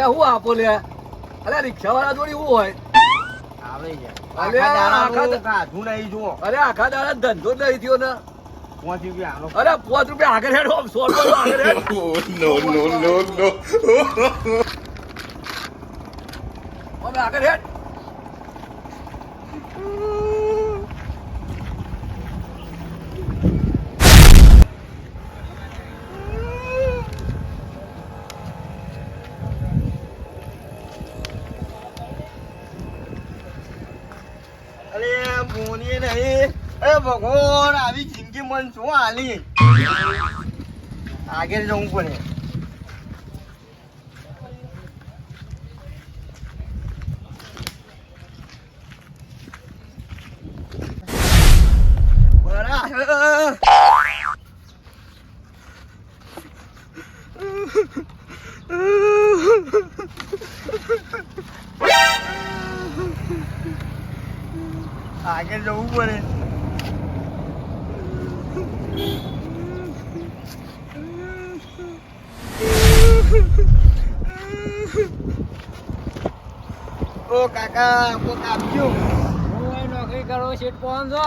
અરે હું આપો લે? અરે રિક્ષા વાળા જોડી હું હોય? આખા અરે દાડા ધંધો નહીં થયો ને. પાંચ રૂપિયા અરે પાંચ રૂપિયા આગળ હેડ સો રૂપિયા હેડ. આગળ હેડ. મન શું હાલી આગળ જવું પડે બરાબર આગળ જવું પડે ઓ કાકા કોક આપજો હું નોકરી કરો શેઠ પહોંચો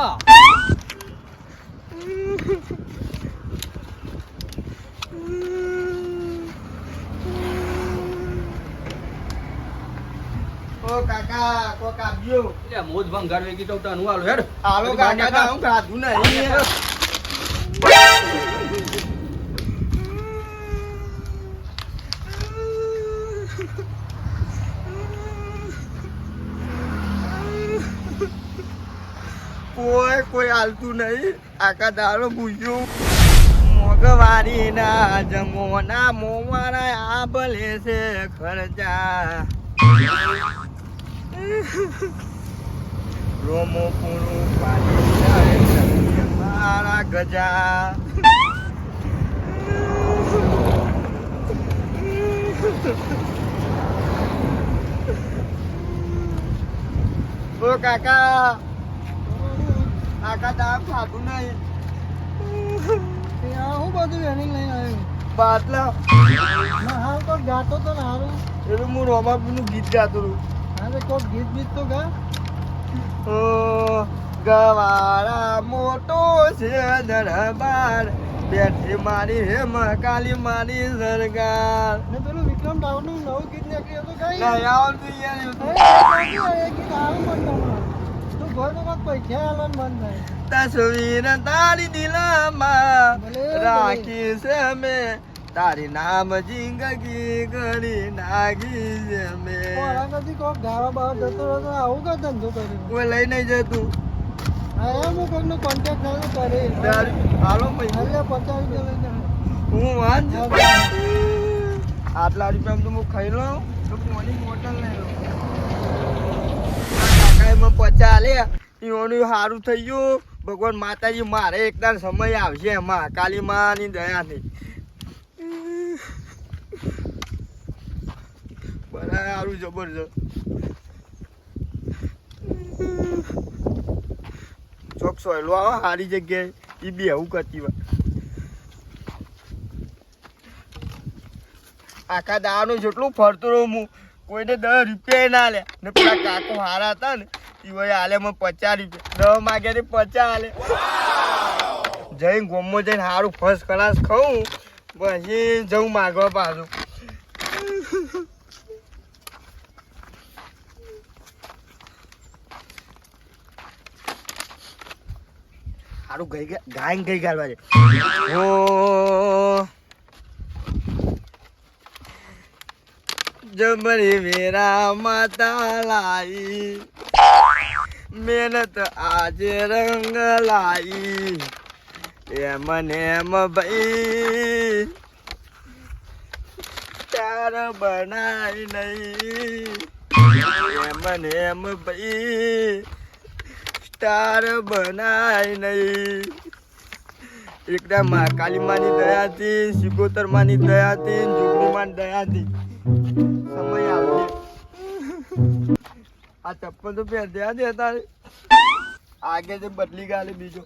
ઓ કાકા કોક આપજો એટલે મોજ ભંગાર વેગી તો તનું આલો હેડ હાલો કાકા તો હું ખાધું નહીં હાલતું નહીં. આખા દાડો પૂછ્યું મોગવારીના જમોના મોવારા આ ભલે છે ખર્ચા. રોમો પૂરું પાણી મારા ગજા. ઓ કાકા આખા દામ ખાતું નહીં હું બધું લઈને આવ્યો બાટલા ના તો ગાતો તો ને હારું હું રોમાપીનું ગીત ગાતો હતું હારે કોક ગીત બીત તો ગા ગવારા મોટો છે દરબાર બેઠી મારી હે મહાકાલી મારી સરકાર ને પેલું વિક્રમ ડાવનું નવું ગીત નીકળ્યું હતું ગાઈ આવતું યાર એ ગીત હારું મન તમારું તસવીર તારી દિલમાં રાખી છે મેં તારી નામ જિંદગી ઘડી નાગી છે મેં કોક ગાવા બહાર જતો હતો આવું કા ધંધો કર્યો? કોઈ લઈ નહીં જતું. આટલા રૂપિયા તો હું ખાઈ લઉં. તો કોની બોટલ લઈ લઉં? કાકા એમાં લે સારું થઈ ગયું. ભગવાન માતાજી, મારે એકદમ સમય આવશે એમાં. કાલી માની દયાથી. બરાબર સારું જબરજસ્ત. ચોક સોયલો આવો સારી જગ્યાએ. એ બી એવું કરતી હોય. આખા દાવાનું જેટલું ફરતો રહું હું. કોઈને દસ રૂપિયા ના લે ને પેલા કાકો હારા હતા ને એ હાલે મને પચાસ રૂપિયા. દસ માગ્યા પચાસ હાલે જઈને ગોમો જઈને સારું ફર્સ્ટ ક્લાસ ખાઉં, પછી જવું માગવા પાછું. સારું ગઈ ગાય ગઈ ગાલવા છે ઓ જબરી મેરા માતા લાઈ. મહેનત આજે રંગ લાઈ. એમ ને એમ ભાઈ. ચાર બનાય નહીં. એમ ને એમ ભાઈ. સ્ટાર બનાય નહીં. એકદમ કાલીમાની કાલી માની દયાથી સિકોતરમાની દયાથી જુગરીમાની દયાથી. આ ચપ્પલ તો પહેર દે દે તારે. આગે જે બદલી ગાલે બીજો.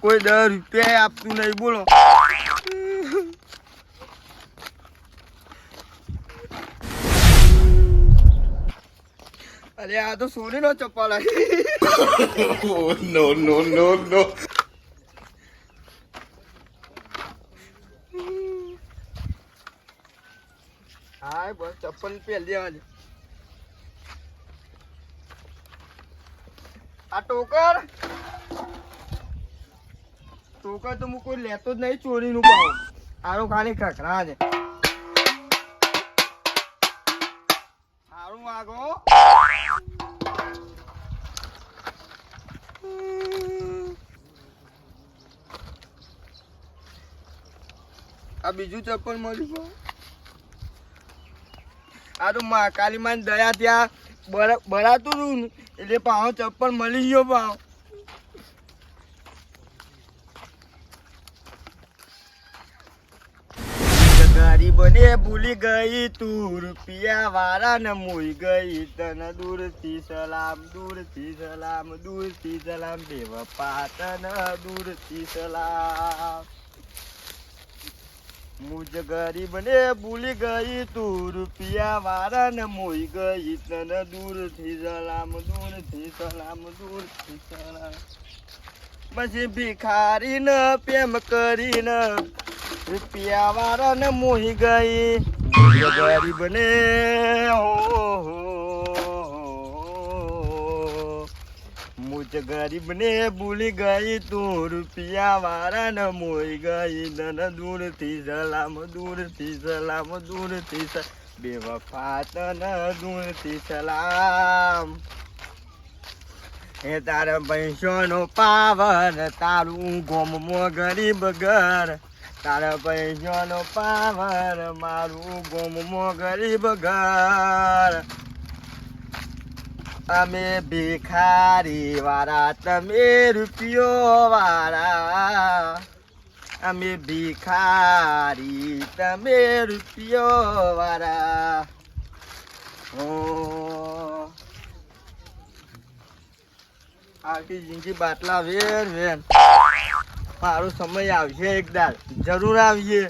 કોઈ દસ રૂપિયા આપતું નહીં બોલો. અરે આ તો સોની નો ચપ્પલ નો નો નો no, બસ ચપ્પલ પહેરી દેવાની આ ટોકર? ટોકર તો હું કોઈ લેતો જ નહીં ચોરીનું ભાવ આરો ખાલી ખખરા છે. સારું આ બીજું ચપ્પલ મળ્યું આ તો મા કાલી માન દયા ત્યાં બર- ભરાતું હતું એટલે પાછો ચપ્પલ મળી ગયો પાછો ગરીબને ભૂલી ગઈ તું, રૂપિયા વાળા ને મોઈ ગઈ તને દૂરથી સલામ દૂરથી સલામ દૂરથી સલામ, દેવ પાતન દૂરથી સલામ. મુજ ગરીબ ને ભૂલી ગઈ તું, રૂપિયા વાળા ને મોઈ ગઈ. તને દૂરથી સલામ દૂરથી સલામ દૂરથી સલામ. પછી ભિખારી ને પ્રેમ કરીને રૂપિયા વાળા ને મોહી ગઈ ગરીબ ને મુજ ગરીબ ને ભૂલી ગઈ તું. રૂપિયા વાળા ને મોઈ ગઈ. દન દૂરથી સલામ, દૂરથી સલામ દૂરથી બેવફા તન દૂરથી સલામ. હે તારા પૈસોનો પાવર તારું ગોમમાં ગરીબ ઘર. તારા પૈસોનો પાવર મારું ગોમમાં ગરીબ ઘર. અમે ભિખારી વાળા તમે રૂપિયો વાળા અમે ભિખારી, તમે રૂપિયો વાળા આખી જિંદગી બાટલા વેર વેર. મારો સમય આવશે એકદાર જરૂર આવીએ.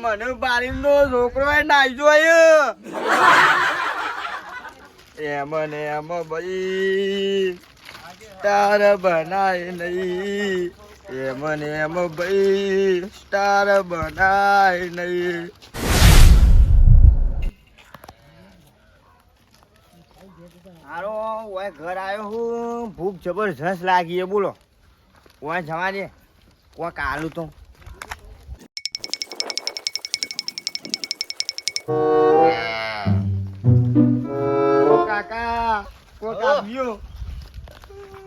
મને બારીનો છોકરો એ નાઈ જોયો એમ ને એમ ભાઈ, સ્ટાર બનાય નહીં. એમ ને એમ ભાઈ, સ્ટાર બનાય નહીં. હારો, ઓય ઘર આવ્યો હું. ભૂખ જબરજસ્ત લાગી બોલો. ઓય જવા દે. કોક આલું તો. કાકા કોક આવ્યો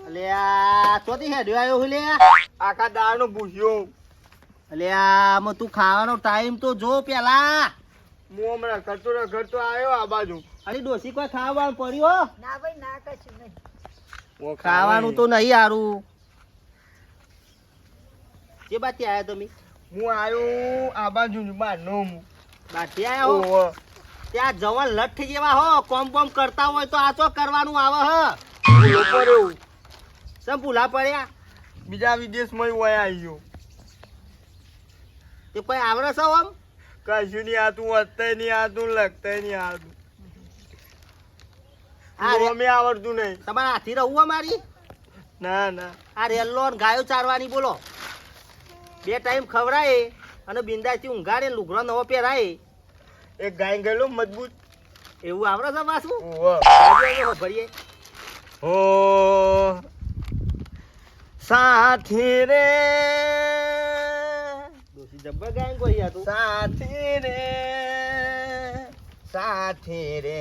અલ્યા ચોથી હેડ્યો આવ્યો હું લે? આખા દાળનો ભૂસ્યો અલ્યા આમાં તું ખાવાનો ટાઈમ તો જો પેલા. હું હમણાં કરતો ને કરતો આવ્યો આ બાજુ. અરે ડોસી કોઈ ખાવાનું પડ્યો? ના ભાઈ ના કશું નહીં. ખાવાનું તો નહીં હારું. જે બાથી આવ્યા તમે? હું આવ્યો આ બાજુ બહારનો હું આવ્યા હો. ત્યાં જવાન લઠ્ઠ જેવા હો. કોમ કોમ કરતા હોય તો આ તો કરવાનું આવે હ. ભૂલો સમ ભૂલા પડ્યા? બીજા વિદેશમાં હોય આવ્યો ગયો તે કોઈ આવડે છો આમ કશું નહીં આતું વધતે નહીં આતું લખતે નહીં આતું અમે આવડતું નહીં. તમારે હાથી રહું મારી? ના ના. આ રેલો ગાયો ચારવાની બોલો. બે ટાઈમ ખવડાય. અને બિંદાથી ઊંઘાડે લુગડો નવો પહેરાય. એ ગાય ગયેલો મજબૂત. એવું આવડે છે પાછું? ભરીએ. ઓ સાથી રે. જબ્બર ગાયન કોઈ હતું સાથી રે. સાથી રે.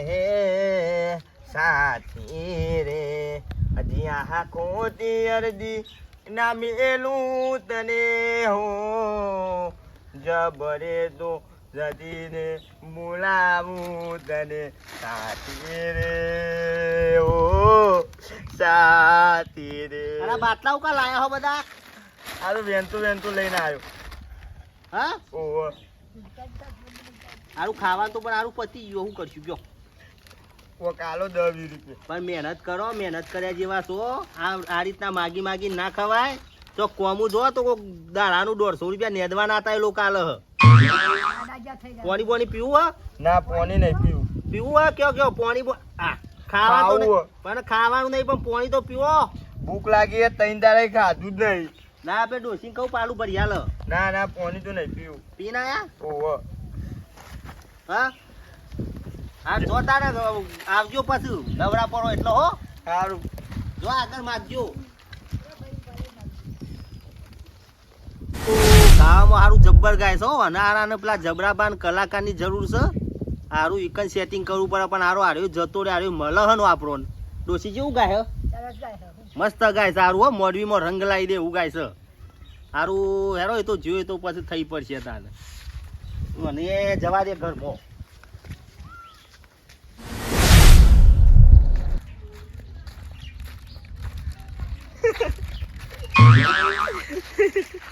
સાથી રે. હજી આહા કોતી અરજી ના મેલું તને હો. જબરે તો જદીને બોલાવું તને સાથી રે. સાથી રે. અરે બાટલા ઉકા લાયા હો બધા? આ તો વેનતું વેનતું લઈને આવ્યો. હા? ઓહો આરું ખાવાનું તો પણ આરું પતી ગયો હું કરશું ગયો. ઓ કાલો દસ રૂપિયા. પણ મહેનત કરો મહેનત કર્યા જેવા છો. આ આ રીતના માગી માગી ના ખવાય. તો કોમું જો તો કોક દાડાનું દોઢસો રૂપિયા નેદવા ના થાય લોકો આલે હ. પોણી બોણી પીવું હા? ના પોણી નહીં પીવું. પીવું હા? કયો કયો પોણી બો આ ખાવાનું તો નહીં. પણ ખાવાનું નહીં પણ પોણી તો પીવો. ભૂખ લાગી એ ત્રણ દાડે ખાધું જ નહીં. ના આપણે ડોસી કહું પાલું ભરી હાલ ના ના પાણી તો નહીં પીવું. પી ના યા? ઓહો. હા? હા જો તારે આવજો પાછું. નવરા પડો એટલો હો. સારું. જો આગળ માગજો. ગાવામાં સારું જબ્બર ગાય છે હો અને આરાને પેલા જબરાબાન કલાકારની જરૂર છે. સારું ઇકન સેટિંગ કરવું પડે, પણ હારો હાર્યો જતો રે હાર્યો મળે હન વાપરો ડોસી જેવું ગાય, હે? મસ્ત ગાય સારું હો. મોડવીમાં રંગ લાવી દે એવું ગાય છે. સારું હેરો, એ તો જોયે તો પછી થઈ પડશે તાને. મને એ જવા દે ઘરમાં.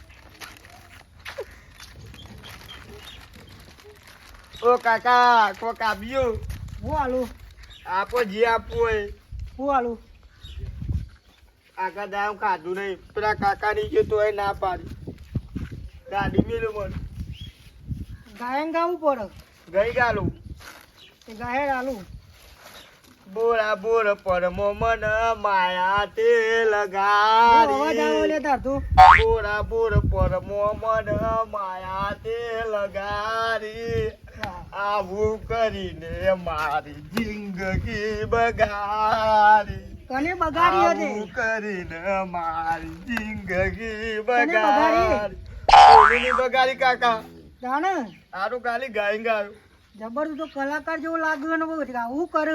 ઓ કાકા કોક આપ્યું હું આલું આપો જે આપવું હોય. હું આલું કાકા દામ ખાધું નહીં. પેલા કાકા ની ગયું તો ના પાડી. ગાડી મેલું મને. ગાયન ગાવું પડે. ગઈ ગાલું. ગાયર આલું. બોરા બોર પરમો મન માયા તે લગાડી. બોરા બોર પરમો મન માયા તે લગાડી. આવું કરીને મારી જિંદગી બગાડી. કોને બગાડી આવું કરીને મારી જિંદગી બગાડી? કોની બગાડી કાકા. જાણે. આરું ખાલી ગાઈ ગાયું. જબરદસ્ત તો કલાકાર જેવું લાગ્યું ને બહુ. આવું કર.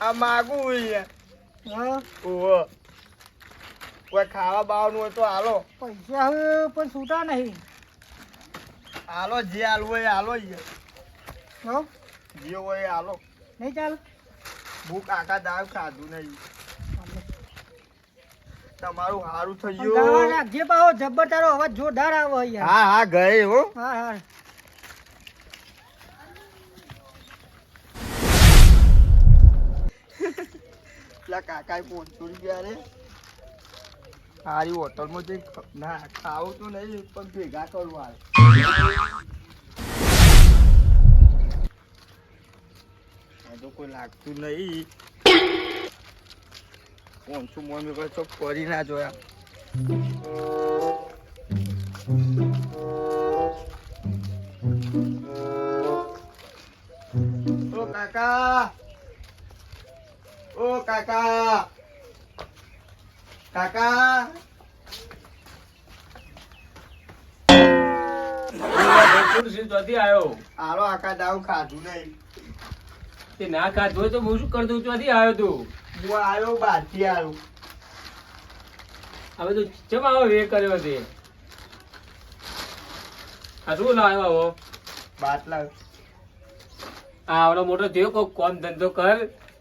આ માગું અહીંયા. હા. ઓહો. કોઈ ખાવા બાવાનું હોય તો હાલો. પૈસા હવે પણ છૂટા નહીં. હાલો જે હાલવું હોય હાલો અહીંયા. હો? જે હોય હાલો. નહીં ચાલ? ભૂખ આખા દાળ ખાધું નહીં. તમારું સારું થઈ ગયું. જબ્બર તારો અવાજ જોરદાર આવે હા હા ગયે હો. હા હા. પેલા કાકા પાંચસો રૂપિયા રે. સારી હોટલમાં જઈ ના ખાવું તો નહીં પણ ભેગા કરવું આ કોઈ લાગતું નહીં. પાંચસો મમ્મી કોઈ તો કરી ના જોયા. ઓ કાકા. ઓ કાકા. કાકા. આવ્યો. આલો આકા દાવ ખાધું નહીં. તે ના ખાધું હોય તો હું શું કરતું ચોથી આવ્યો તું? હું આવ્યો બહારથી આવ્યો. હવે તું ચમ આવો વે કર્યો તે? આ શું લાવ્યો આવો? બાટલા. આ આવડો મોટો થયો કોક કોમ ધંધો કર.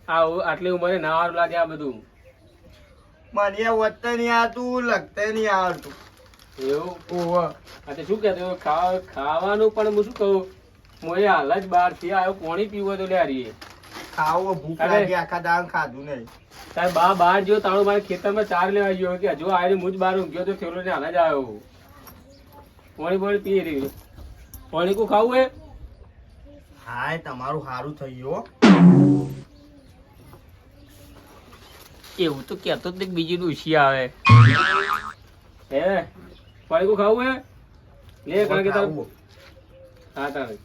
આ આટલી ઉંમરે ના હારું લાગે આ બધું. મને વધતે નહીં આવતું લગતે નહીં આવડતું એવું? ઓહો. આ તે શું કહેતો? ખાવા ખાવાનું પણ હું શું કહું? હું એ હાલ જ બહારથી આવ્યો પાણી પીવો તો લે હારીએ ખાવો ભૂખ લાગી આખા દાવ ખાધું નહીં. તાર બા બહાર જો તાણો મારે ખેતરમાં ચાર લેવા ગયો કે હજુ આવીને મુજ બહાર ઊંઘ્યો તો થેલો ને હાલ જ આવ્યો પાણી પાણી પી રહ્યું પાણી કું ખાવું હે? હાય તમારું સારું થઈ ગયું એવું તો કેતો જ બીજી ડૂસી આવે. હે? પાણી કું ખાવું હે? લે કારણ કે તારું હા તારે.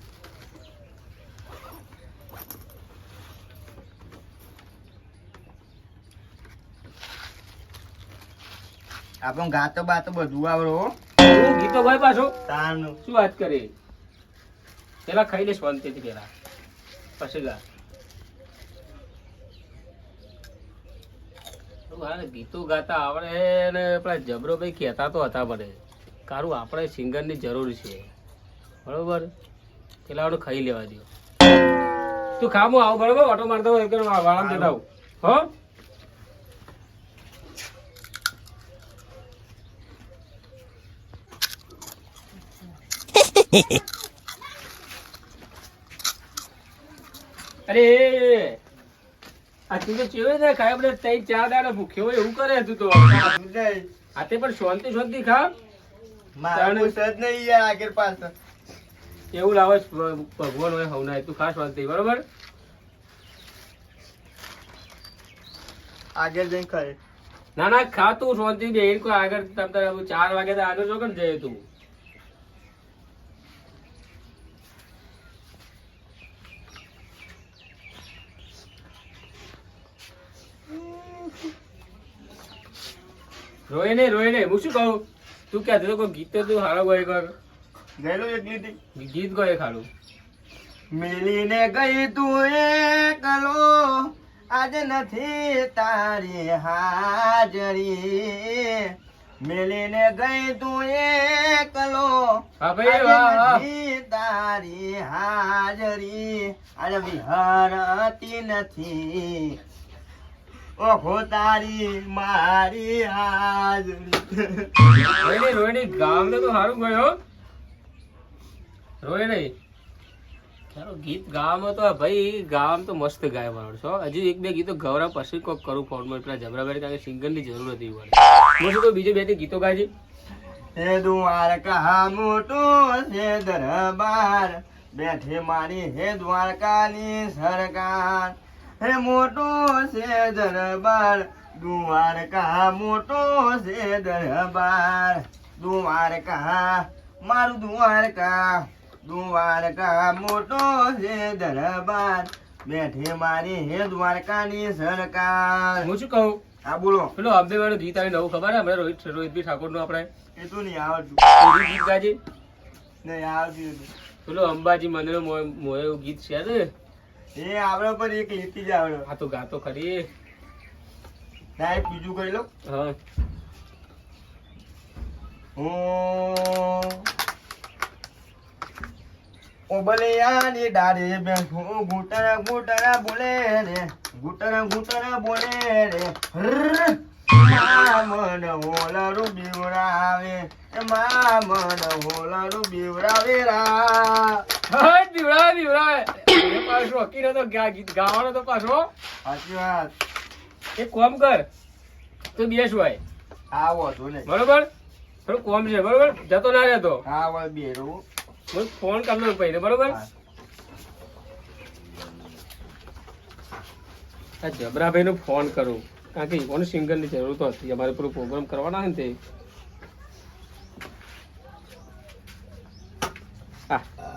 આપણને ગાતો બાતો બધું આવડો હો. ગીતો ભાઈ પાછો? શું વાત કરી? પેલા ખાઈ લે શાંતિથી પેલા. પછી ગા ગીતો ગાતા આવડે ને પેલા જબરો ભાઈ કહેતા તો હતા મને. કારું આપણે સિંગરની જરૂર છે. બરોબર? પેલા આપણે ખાઈ લેવા દો તું ખામો આવું બરોબર? ઓટો મારતો હોય વાળા દેતા હો? અરે આ તું તો ચેવે ને ખાય? આપણે તઈ ચાર દાડા ભૂખ્યો હોય એવું કરે તું તો. આ તે પણ શાંતિ શાંતિ ખા. મારું સજ નહીં યાર આગળ પાછળ એવું લાવે ભગવાન હોય હવના તું ખા શાંતિ બરોબર? આગળ જઈને ખાય. ના ના ખા તું શાંતિ બે કોઈ આગળ તમ તારે ચાર વાગે તો આગળ જો કે જઈએ તું? રોય નહીં રોય નહીં. હું શું કહું? તું ક્યાં તો કોઈ ગીત તો તું હારો ગયો કર ગયેલો એક ગીત? ગીત ગયો ખાલું. મિલીને ગઈ તું એકલો. આજે નથી તારી હાજરી. મિલીને ગઈ તું એકલો. નથી તારી હાજરી. આજે વિહારતી નથી. ઓહો તારી મારી હાજરી. રોય નહીં ગામ તો તું ગયો. રોય ચાલો ગીત ગાવામાં તો ભાઈ ગામ તો મસ્ત ગાય મારો છો હજુ એક બે ગીતો ગૌરવ પછી કોક કરું ફોર્મમાં પેલા જબરાભાઈ કારણ કે સિંગરની જરૂર હતી પડે હું તો બીજું બે ત્રણ ગીતો ગાજી? હે દ્વારકા મોટો છે દરબાર બેઠે મારી હે દ્વારકાની સરકાર. હે મોટો છે દરબાર દ્વારકા મોટો છે દરબાર. દ્વારકા મારું દ્વારકા દ્વારકા મોટો છે દરબાર. બેઠે મારી હે દ્વારકાની સરકાર. હું શું કહું? હા બોલો. પેલો અંબે વાળો ગીત આવી નવું ખબર હે? હમણાં રોહિત રોહિતભાઈ ઠાકોરનું આપણે. એ તો નહીં આવડતું. ગીત ગાજે. નહીં આવડતું પેલો અંબાજી મંદિર એવું ગીત છે ને એ આવડે પણ એક લીટી જ આવડે. આ તો ગાતો ખરી. ના એક બીજું કહી લો હા. ઓબલિયાની ડાળે બેઠું ઘૂંટર ઘૂંટર બોલે રે ઘૂંટર ઘૂંટર બોલે રે. હર્ર. મા બીવડાવે હોલરું બીવરાવે એ મા મન હોલરું રા. હા દીવડા દીવડા એ પાછો. શોખીન હતો ગીત ગાવાનો તો પાછો સાચી વાત એક કોમ કર. તું બેસ હોય. આવો તો ને બરોબર? થોડું કોમ છે બરોબર? જતો ના રહેતો. આવો બેરું. હું ફોન કરલો પહેલે બરોબર? જબરાભાઈ નો ફોન કરું. કારણ કે ઈવોને સિંગરની જરૂર તો હતી. અમારે પેલો પ્રોગ્રામ કરવાના ને તે.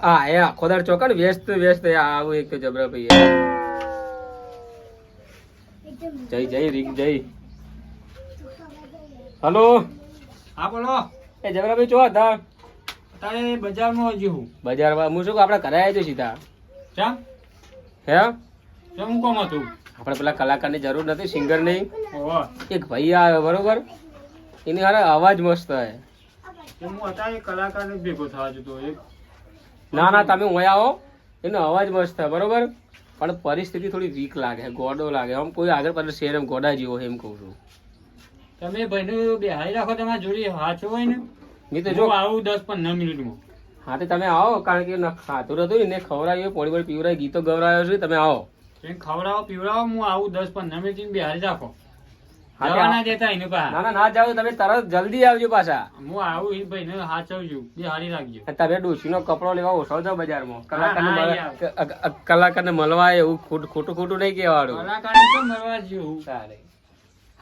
આ એ આખો દાડ ચોકા ને વ્યસ્ત વ્યસ્ત આવું એક જબરા જબરાભાઈ જય જય રીક જય. હલો? હા બોલો. એ જબરાભાઈ ચો હતા? તારે બજારમાં હજી હું. બજારમાં હું શું આપણે ઘરે આવી સીધા? ચમ? હે? ચમ હું કોમ હતું? આપણે પેલા કલાકારની જરૂર નથી સિંગર નહીં. એક ભાઈ આવે બરોબર? એની હારે અવાજ મસ્ત હે હું અત્યારે કલાકારને જ ભેગો થવા જતો એક ના ના તમે હું આવો. એનો અવાજ મસ્ત છે બરોબર? પણ પરિસ્થિતિ થોડી વીક લાગે ગોડો લાગે. આમ કોઈ આગળ પાછળ શેર એમ ગોડા જેવો એમ કહું છું. તમે ભાઈને બેહારી રાખો તમારા જોડે હાચો હોય ને? નહીં તો જો આવું દસ પંદર મિનિટમાં. હા તો તમે આવો કારણ કે ખાતું હતું ને ખવડાવ્યું પોળી પોળી પીવરાય ગીતો ગવરાયો છે તમે આવો. ખવડાવો પીવડાવો હું આવું દસ પંદર મિનિટ બેહારી રાખો. હા, જવા ના દેતા એને પા ના ના જાવ તમે તરત જલ્દી આવજો પાછા. હું આવું એ ભાઈને હાચવજો. બેહારી રાખજો. તમે ડોશીનો કપડો લેવા ઓછો જાવ બજારમાં. કલાકારને મળવા- કલાકારને એવું ખોટું ખોટું નહીં કહેવાડું કલાકારને તો મળવા જેવું. તારે.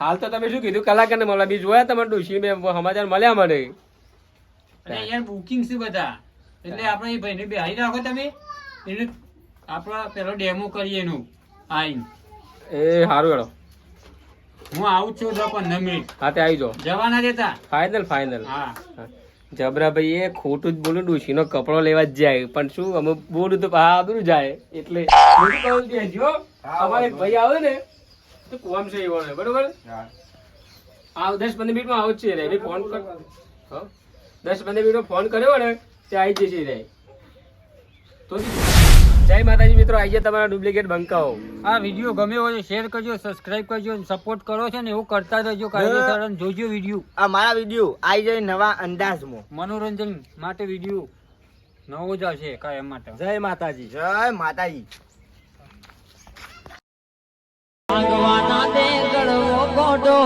હાલ તો તમે શું કીધું? કલાકારને મળવા. બીજું જોયા તમારે ડોશી મેં સમાચાર મળ્યા મને? અને યાર બુકિંગ છે બધા. એટલે આપણે એ ભાઈને બેહારી રાખો તમે. એને આપણા પેલો ડેમો કરીએ એનું. આઈ એ સારું હેડો. હું આવું છું તો પંદર મિનિટ હા તે આવી જાઓ જવાના દેતા ફાઇનલ ફાઇનલ હા. જબરાભાઈ એ ખોટું જ બોલું ડોશીનો કપડો લેવા જ જાય. પણ શું અમે બોલું તો હા આદરું જાય. એટલે હું કહું કે જો અમારે ભાઈ આવે ને તો કોમ છે એવો ને, બરોબર? હા. આવ દસ પંદર મિનિટમાં આવું જ છે રે ફોન કર. હા? દસ પંદર મિનિટમાં ફોન કર્યો ને તે આવી જશે રે. તો જય માતાજી મિત્રો આજે તમારા ડુપ્લિકેટ બંકાઓ. આ વીડિયો ગમ્યો હોય શેર કરજો સબસ્ક્રાઇબ કરજો સપોર્ટ કરો છે ને એવું કરતા રહેજો કાયદેસર જોજો વીડિયો આ મારા વીડિયો આવી જાય નવા અંદાજમાં. મનોરંજન માટે વીડિયો નવો જ આવશે કાયમ માટે. જય માતાજી. જય માતાજી. ભગવાના દે ગળવો ગોડો